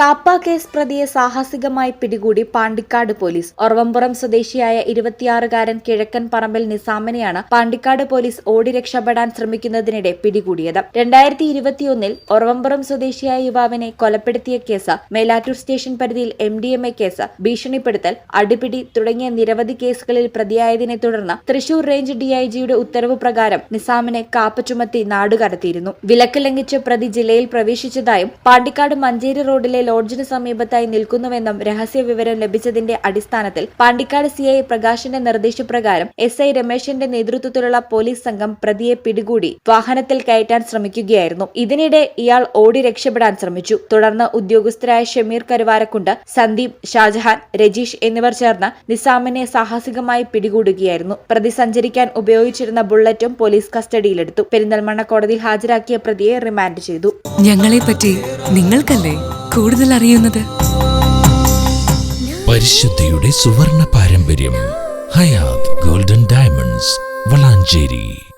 KAAPA case പ്രതിയെ സാഹസികമായി പിടികൂടി പാണ്ടിക്കാട് പോലീസ്. ഒറവമ്പുറം സ്വദേശിയായ ഇരുപത്തിയാറുകാരൻ കിഴക്കൻ പറമ്പിൽ നിസാമിനെയാണ് പാണ്ടിക്കാട് പോലീസ് ഓടി രക്ഷപ്പെടാൻ ശ്രമിക്കുന്നതിനിടെ പിടികൂടിയത്. രണ്ടായിരത്തി ഇരുപത്തിയൊന്നിൽ ഒറവമ്പുറം സ്വദേശിയായ യുവാവിനെ കൊലപ്പെടുത്തിയ കേസ് മേലാറ്റൂർ സ്റ്റേഷൻ പരിധിയിൽ M D M A case ഭീഷണിപ്പെടുത്തൽ അടിപിടി തുടങ്ങിയ നിരവധി കേസുകളിൽ പ്രതിയായതിനെ തുടർന്ന് തൃശൂർ റേഞ്ച് ഡിഐജിയുടെ ഉത്തരവ് പ്രകാരം നിസാമിനെ കാപ്പ ചുമത്തി നാടുകടത്തിയിരുന്നു. വിലക്ക് ലംഘിച്ച് പ്രതി ജില്ലയിൽ പ്രവേശിച്ചതായും പാണ്ടിക്കാട് മഞ്ചേരി റോഡിലെ ലോഡ്ജിന് സമീപത്തായി നിൽക്കുന്നുവെന്നും രഹസ്യ വിവരം ലഭിച്ചതിന്റെ അടിസ്ഥാനത്തിൽ പാണ്ടിക്കാട് സി ഐ പ്രകാശിന്റെ നിർദ്ദേശപ്രകാരം എസ് ഐ രമേശിന്റെ നേതൃത്വത്തിലുള്ള പോലീസ് സംഘം പ്രതിയെ പിടികൂടി വാഹനത്തിൽ കയറ്റാൻ ശ്രമിക്കുകയായിരുന്നു. ഇതിനിടെ ഇയാൾ ഓടി രക്ഷപ്പെടാൻ ശ്രമിച്ചു. തുടർന്ന് ഉദ്യോഗസ്ഥരായ ഷമീർ കരുവാരക്കുണ്ട് സന്ദീപ് ഷാജഹാൻ രജീഷ് എന്നിവർ ചേർന്ന് നിസാമിനെ സാഹസികമായി പിടികൂടുകയായിരുന്നു. പ്രതി സഞ്ചരിക്കാൻ ഉപയോഗിച്ചിരുന്ന ബുള്ളറ്റും പോലീസ് കസ്റ്റഡിയിലെടുത്തു. പെരിന്തൽമണ്ണ കോടതിയിൽ ഹാജരാക്കിയ പ്രതിയെ റിമാൻഡ് ചെയ്തു. ഞങ്ങളെ പറ്റി നിങ്ങൾക്കല്ലേ കൂടുതൽ അറിയുന്നത്? പരിശുദ്ധിയുടെ സുവർണ പാരമ്പര്യം ഹയാത് ഗോൾഡൻ ഡയമണ്ട്സ് വളാഞ്ചേരി.